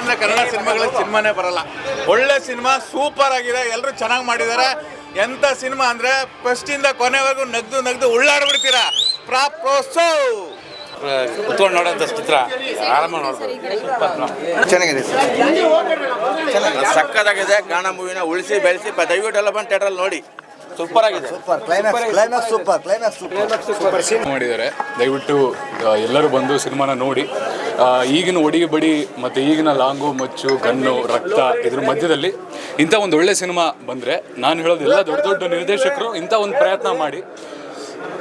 ಅಂದ್ರೆ ಕನ್ನಡ ಸಿನಿಮಾಗಳ ಸಿನಿಮಾನೇ ಬರಲ್ಲ. ಒಳ್ಳೆ ಸಿನಿಮಾ ಸೂಪರ್ ಆಗಿದೆ ಎಲ್ಲರೂ ಚೆನ್ನಾಗಿ ಮಾಡಿದ್ದಾರೆ. ಎಂಥ ಸಿನಿಮಾ ಅಂದ್ರೆ ಫಸ್ಟ್ ಇಂದ ಕೊನೆವರೆಗೂ ನಗ್ದು ನಗ್ದು ಉಳ್ಳಾಡ್ಬಿಡ್ತೀರಾ? ಪ್ರಾಪ್ರೋಸೋ ಕುತ್ಕೊಂಡು ನೋಡೋಂಥ ಚಿತ್ರ ಆರಾಮ ನೋಡ್ಬೋದು. ಚೆನ್ನಾಗಿದೆ. ಸರ್ ಸಕ್ಕತ್ತಾಗಿದೆ. ಗಾಣ ಮೂವಿನ ಉಳಿಸಿ ಬೆಳೆಸಿ ದಯವಿಟ್ಟು ಎಲ್ಲ ಬಂದು ಥಿಯೇಟ್ರಲ್ಲಿ ನೋಡಿ. ಸೂಪರ್ ಆಗಿದೆ. Super climax climax super climax super. ಮಾಡಿದ್ದಾರೆ. ದಯವಿಟ್ಟು ಎಲ್ಲರೂ ಬಂದು ಸಿನಿಮಾನ ನೋಡಿ. ಈಗಿನ ಒಡಿ ಬಡಿ ಮತ್ತು ಈಗಿನ ಲಾಂಗು, ಮಚ್ಚು, ಗನ್ನು, ರಕ್ತ ಇದ್ರ ಮಧ್ಯದಲ್ಲಿ ಇಂಥ ಒಂದು ಒಳ್ಳೆ ಸಿನಿಮಾ ಬಂದರೆ ನಾನು ಹೇಳೋದು ಎಲ್ಲ ದೊಡ್ಡ ದೊಡ್ಡ ನಿರ್ದೇಶಕರು ಇಂಥ ಒಂದು ಪ್ರಯತ್ನ ಮಾಡಿ.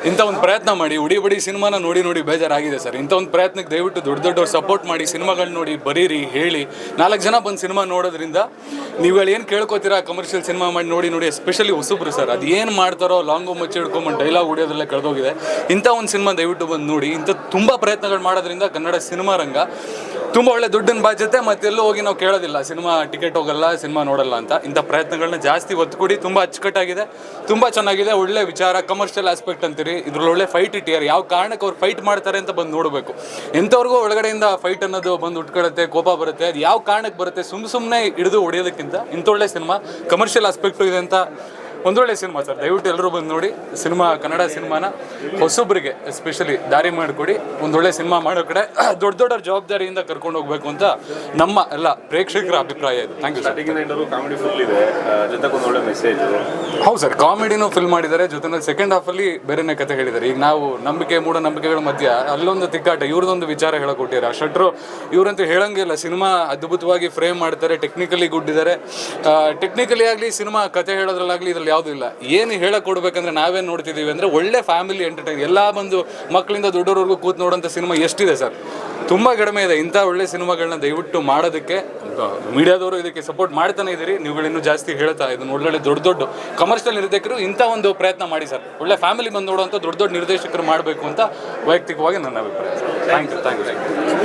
ಇಂಥ ಒಂದು ಪ್ರಯತ್ನ ಮಾಡಿ, ಉಡಿ ಬಡಿ ಸಿನಿಮಾನ ನೋಡಿ ನೋಡಿ ಬೇಜಾರಾಗಿದೆ ಸರ್. ಇಂಥ ಒಂದು ಪ್ರಯತ್ನಕ್ಕೆ ದಯವಿಟ್ಟು ದೊಡ್ಡ ದೊಡ್ಡವ್ರು ಸಪೋರ್ಟ್ ಮಾಡಿ, ಸಿನಿಮಾಗಳು ನೋಡಿ ಬರೀರಿ, ಹೇಳಿ. ನಾಲ್ಕು ಜನ ಬಂದು ಸಿನಿಮಾ ನೋಡೋದ್ರಿಂದ ನೀವುಗಳು ಏನು ಕೇಳ್ಕೊತೀರಾ ಕಮರ್ಷಿಯಲ್ ಸಿನಿಮಾ ಮಾಡಿ ನೋಡಿ ನೋಡಿ ಎಸ್ಪೆಷಲಿ ಹೊಸಬ್ರು ಸರ್. ಅದು ಏನು ಮಾಡ್ತಾರೋ, ಲಾಂಗು ಮಚ್ಚಿ ಹಿಡ್ಕೊಂಬಂದು ಡೈಲಾಗ್ ಹೊಡಿಯೋದೆಲ್ಲ ಕಳೆದೋಗಿದೆ. ಇಂಥ ಒಂದು ಸಿನಿಮಾ ದಯವಿಟ್ಟು ಬಂದು ನೋಡಿ. ಇಂಥ ತುಂಬ ಪ್ರಯತ್ನಗಳು ಮಾಡೋದ್ರಿಂದ ಕನ್ನಡ ಸಿನಿಮಾ ರಂಗ ತುಂಬ ಒಳ್ಳೆ ದುಡ್ಡಿನ ಮತ್ತೆ ಎಲ್ಲೂ ಹೋಗಿ ನಾವು ಕೇಳೋದಿಲ್ಲ. ಸಿನಿಮಾ ಟಿಕೆಟ್ ಹೋಗಲ್ಲ, ಸಿನಿಮಾ ನೋಡಲ್ಲ ಅಂತ. ಇಂಥ ಪ್ರಯತ್ನಗಳನ್ನ ಜಾಸ್ತಿ ಒತ್ತು ಕೊಡಿ. ತುಂಬ ಅಚ್ಚುಕಟ್ಟಾಗಿದೆ. ತುಂಬ ಚೆನ್ನಾಗಿದೆ. ಒಳ್ಳೆ ವಿಚಾರ ಕಮರ್ಷಿಯಲ್ ಆಸ್ಪೆಕ್ಟ್ ಅಂತೀರಿ ಒಳ್ಳೆ ಫೈಟ್ ಇಟ್ಟಿದ್ದಾರೆ. ಯಾವ ಕಾರಣಕ್ಕೆ ಅವ್ರು ಫೈಟ್ ಮಾಡ್ತಾರೆ ಅಂತ ಬಂದು ನೋಡಬೇಕು. ಎಂಥವ್ರಿಗೂ ಒಳಗಡೆಯಿಂದ ಫೈಟ್ ಅನ್ನೋದು ಬಂದು ಉಟ್ಕೊಳ್ಳುತ್ತೆ, ಕೋಪ ಬರುತ್ತೆ. ಅದು ಯಾವ ಕಾರಣಕ್ಕೆ ಬರುತ್ತೆ? ಸುಮ್ಮ ಸುಮ್ಮನೆ ಹಿಡಿದು ಹೊಡೆಯೋದಕ್ಕಿಂತ ಇಂಥೊಳ್ಳೆ ಸಿನಿಮಾ ಕಮರ್ಷಿಯಲ್ ಆಸ್ಪೆಕ್ಟು ಇದೆ ಅಂತ ಒಂದೊಳ್ಳೆ ಸಿನಿಮಾ ಸರ್. ದಯವಿಟ್ಟು ಎಲ್ಲರೂ ಬಂದು ನೋಡಿ. ಸಿನಿಮಾ ಕನ್ನಡ ಸಿನಿಮಾನ ಹೊಸೊಬ್ಬರಿಗೆ ಎಸ್ಪೆಷಲಿ ದಾರಿ ಮಾಡಿಕೊಡಿ. ಒಂದೊಳ್ಳೆ ಸಿನಿಮಾ ಮಾಡೋ ಕಡೆ ದೊಡ್ಡ ದೊಡ್ಡ ಜವಾಬ್ದಾರಿಯಿಂದ ಕರ್ಕೊಂಡು ಹೋಗ್ಬೇಕು ಅಂತ ನಮ್ಮ ಎಲ್ಲ ಪ್ರೇಕ್ಷಕರ ಅಭಿಪ್ರಾಯ ಇದೆ. Thank you sir comedy full ಇದೆ. ಜೊತೆಗೊಂದು ಒಳ್ಳೆ ಮೆಸೇಜ್ ಹೌದು ಸರ್. ಕಾಮಿಡಿನೂ ಫಿಲ್ ಮಾಡಿದ್ದಾರೆ. ಜೊತೆನಲ್ಲಿ ಸೆಕೆಂಡ್ ಹಾಫಲ್ಲಿ ಬೇರೆನೇ ಕತೆ ಹೇಳಿದ್ದಾರೆ. ಈಗ ನಾವು ನಂಬಿಕೆ ಮೂಢನಂಬಿಕೆಗಳ ಮಧ್ಯ ಅಲ್ಲೊಂದು ತಿಕ್ಕಾಟ ಇವ್ರದೊಂದು ವಿಚಾರ ಹೇಳಕೊಟ್ಟಿದ್ದಾರೆ. ಶಟ್ರು ಇವರಂತೂ ಹೇಳಂಗಿಲ್ಲ ಸಿನಿಮಾ ಅದ್ಭುತವಾಗಿ ಫ್ರೇಮ್ ಮಾಡ್ತಾರೆ. ಟೆಕ್ನಿಕಲಿ ಗುಡ್ ಇದ್ದಾರೆ ಟೆಕ್ನಿಕಲಿ ಆಗಲಿ ಸಿನಿಮಾ ಕತೆ ಹೇಳೋದ್ರಲ್ಲಾಗಲಿ ಇದ್ರಲ್ಲಿ ಯಾವುದೂ ಇಲ್ಲ. ಏನು ಹೇಳಕ್ ಕೊಡ್ಬೇಕಂದ್ರೆ ನಾವೇನು ನೋಡ್ತಿದ್ದೀವಿ ಅಂದರೆ ಒಳ್ಳೆ ಫ್ಯಾಮಿಲಿ ಎಂಟರ್ಟೈನ್ ಎಲ್ಲ ಬಂದು ಮಕ್ಕಳಿಂದ ದೊಡ್ಡವರೆಗೂ ಕೂತ್ ನೋಡೋಂಥ ಸಿನಿಮಾ ಎಷ್ಟಿದೆ ಸರ್? ತುಂಬ ಕಡಿಮೆ ಇದೆ. ಇಂಥ ಒಳ್ಳೆ ಸಿನಿಮಾಗಳನ್ನ ದಯವಿಟ್ಟು ಮಾಡೋದಕ್ಕೆ ಮೀಡಿಯಾದವರು ಇದಕ್ಕೆ ಸಪೋರ್ಟ್ ಮಾಡ್ತಾನೆ ಇದ್ದೀರಿ ನೀವುಗಳಿನ್ನೂ ಜಾಸ್ತಿ ಹೇಳ್ತಾ ಇದನ್ನು ಒಳ್ಳೊಳ್ಳೆ ದೊಡ್ಡ ದೊಡ್ಡ ಕಮರ್ಷಿಯಲ್ ನಿರ್ದೇಶಕರು ಇಂಥ ಒಂದು ಪ್ರಯತ್ನ ಮಾಡಿ ಸರ್. ಒಳ್ಳೆ ಫ್ಯಾಮಿಲಿ ಬಂದು ನೋಡುವಂಥ ದೊಡ್ಡ ದೊಡ್ಡ ನಿರ್ದೇಶಕರು ಮಾಡಬೇಕು ಅಂತ ವೈಯಕ್ತಿಕವಾಗಿ ನನ್ನ ಅಭಿಪ್ರಾಯ sir. Thank you thank you